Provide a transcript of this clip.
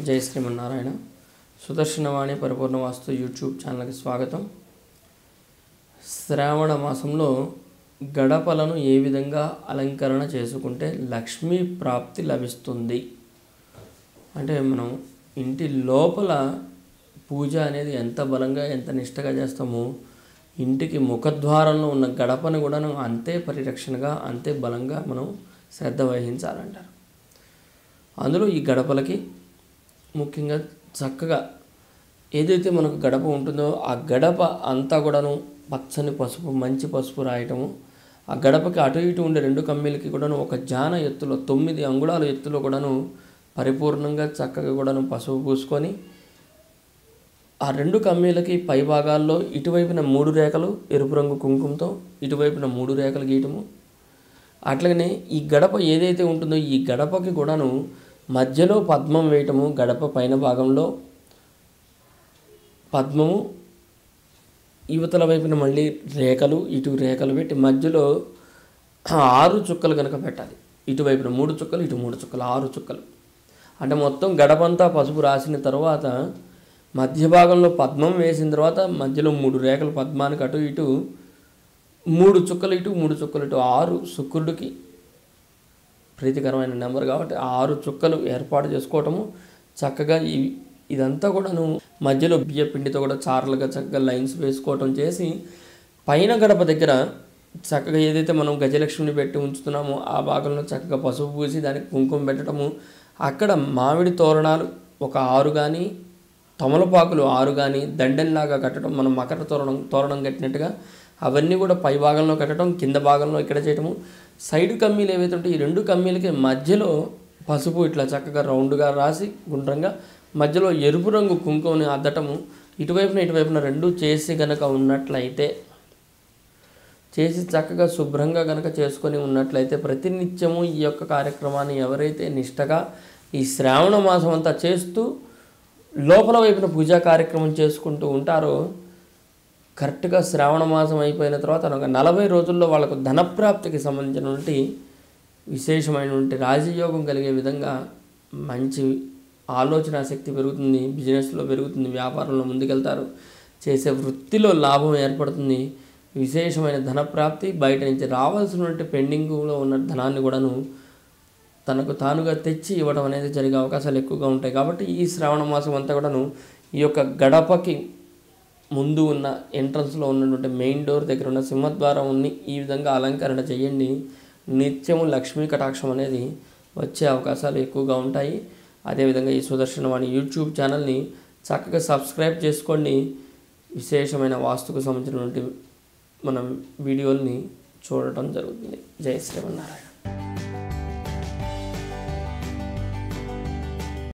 జై శ్రీమన్నారాయణ. సుదర్శనవాణి పరిపూర్ణ వాస్తు యూట్యూబ్ ఛానల్కి స్వాగతం. శ్రావణ మాసంలో గడపలను ఏ విధంగా అలంకరణ చేసుకుంటే లక్ష్మీ ప్రాప్తి లభిస్తుంది? అంటే మనం ఇంటి లోపల పూజ అనేది ఎంత బలంగా ఎంత నిష్టగా చేస్తామో ఇంటికి ముఖద్వారంలో ఉన్న గడపను కూడా అంతే పరిరక్షణగా అంతే బలంగా మనం శ్రద్ధ వహించాలంటారు. అందులో ఈ గడపలకి ముఖ్యంగా చక్కగా ఏదైతే మనకు గడప ఉంటుందో ఆ గడప అంతా కూడాను పచ్చని పసుపు మంచి పసుపు రాయటము. ఆ గడపకి అటు ఇటు ఉండే రెండు కమ్మీలకి కూడాను ఒక జాన ఎత్తులో తొమ్మిది అంగుళాల ఎత్తులో కూడాను పరిపూర్ణంగా చక్కగా కూడాను పసుపు పూసుకొని ఆ రెండు కమ్మీలకి పై భాగాల్లో ఇటువైపున మూడు రేఖలు ఎరుపు రంగు కుంకుమతో ఇటువైపున మూడు రేఖలు గీయటము. అట్లాగనే ఈ గడప ఏదైతే ఉంటుందో ఈ గడపకి కూడాను మధ్యలో పద్మం వేయటము గడప పైన భాగంలో పద్మము యువతల వైపున మళ్ళీ రేఖలు ఇటు రేఖలు పెట్టి మధ్యలో ఆరు చుక్కలు కనుక పెట్టాలి. ఇటువైపున మూడు చుక్కలు ఇటు మూడు చుక్కలు ఆరు చుక్కలు. అంటే మొత్తం గడపంతా పసుపు రాసిన తర్వాత మధ్య భాగంలో పద్మం వేసిన తర్వాత మధ్యలో మూడు రేఖలు పద్మానికి అటు ఇటు మూడు చుక్కలు ఇటు మూడు చుక్కలు ఇటు ఆరు శుక్రుడికి ప్రీతికరమైన నెంబర్ కాబట్టి ఆరు చుక్కలు ఏర్పాటు చేసుకోవటము చక్కగా ఈ ఇదంతా కూడాను మధ్యలో బియ్య పిండితో కూడా చార్లుగా చక్కగా లైన్స్ వేసుకోవటం చేసి పైన గడప దగ్గర చక్కగా ఏదైతే మనం గజలక్ష్మిని పెట్టి ఉంచుతున్నామో ఆ భాగంలో చక్కగా పసుపు పూసి దానికి కుంకుమ పెట్టడము అక్కడ మామిడి తోరణాలు ఒక ఆరు కానీ తమలపాకులు ఆరు కానీ దండెల్లాగా కట్టడం మనం మకర తోరణం తోరణం కట్టినట్టుగా అవన్నీ కూడా పై భాగంలో కట్టడం కింద భాగంలో ఇక్కడ చేయటము. సైడ్ కమ్మీలు ఏవైతే ఉంటాయి ఈ రెండు కమ్మీలకి మధ్యలో పసుపు ఇట్లా చక్కగా రౌండ్గా రాసి గుండ్రంగా మధ్యలో ఎరుపు రంగు కుంకుమని అద్దటము ఇటువైపున ఇటువైపున రెండు చేసి గనక ఉన్నట్లయితే చేసి చక్కగా శుభ్రంగా గనక చేసుకొని ఉన్నట్లయితే ప్రతినిత్యము ఈ యొక్క కార్యక్రమాన్ని ఎవరైతే నిష్టగా ఈ శ్రావణ మాసం అంతా చేస్తూ లోపల వైపున పూజా కార్యక్రమం చేసుకుంటూ ఉంటారో కరెక్ట్గా శ్రావణ మాసం అయిపోయిన తర్వాత ఒక నలభై రోజుల్లో వాళ్ళకు ధనప్రాప్తికి సంబంధించినటువంటి విశేషమైనటువంటి రాజయోగం కలిగే విధంగా మంచి ఆలోచన శక్తి పెరుగుతుంది బిజినెస్లో పెరుగుతుంది వ్యాపారంలో ముందుకెళ్తారు. చేసే వృత్తిలో లాభం ఏర్పడుతుంది. విశేషమైన ధనప్రాప్తి బయట నుంచి రావాల్సినటువంటి పెండింగ్లో ఉన్న ధనాన్ని కూడాను తనకు తానుగా తెచ్చి ఇవ్వడం అనేది జరిగే అవకాశాలు ఎక్కువగా ఉంటాయి. కాబట్టి ఈ శ్రావణ మాసం అంతా కూడాను ఈ యొక్క గడపకి ముందు ఉన్న ఎంట్రన్స్లో ఉన్నటువంటి మెయిన్ డోర్ దగ్గర ఉన్న సింహద్వారం ఉన్ని ఈ విధంగా అలంకరణ చేయండి. నిత్యము లక్ష్మీ కటాక్షం అనేది వచ్చే అవకాశాలు ఎక్కువగా ఉంటాయి. అదేవిధంగా ఈ సుదర్శనవాణి యూట్యూబ్ ఛానల్ని చక్కగా సబ్స్క్రైబ్ చేసుకోండి. విశేషమైన వాస్తుకు సంబంధించినటువంటి మనం వీడియోల్ని చూడటం జరుగుతుంది. జై శ్రీమన్నారాయణ.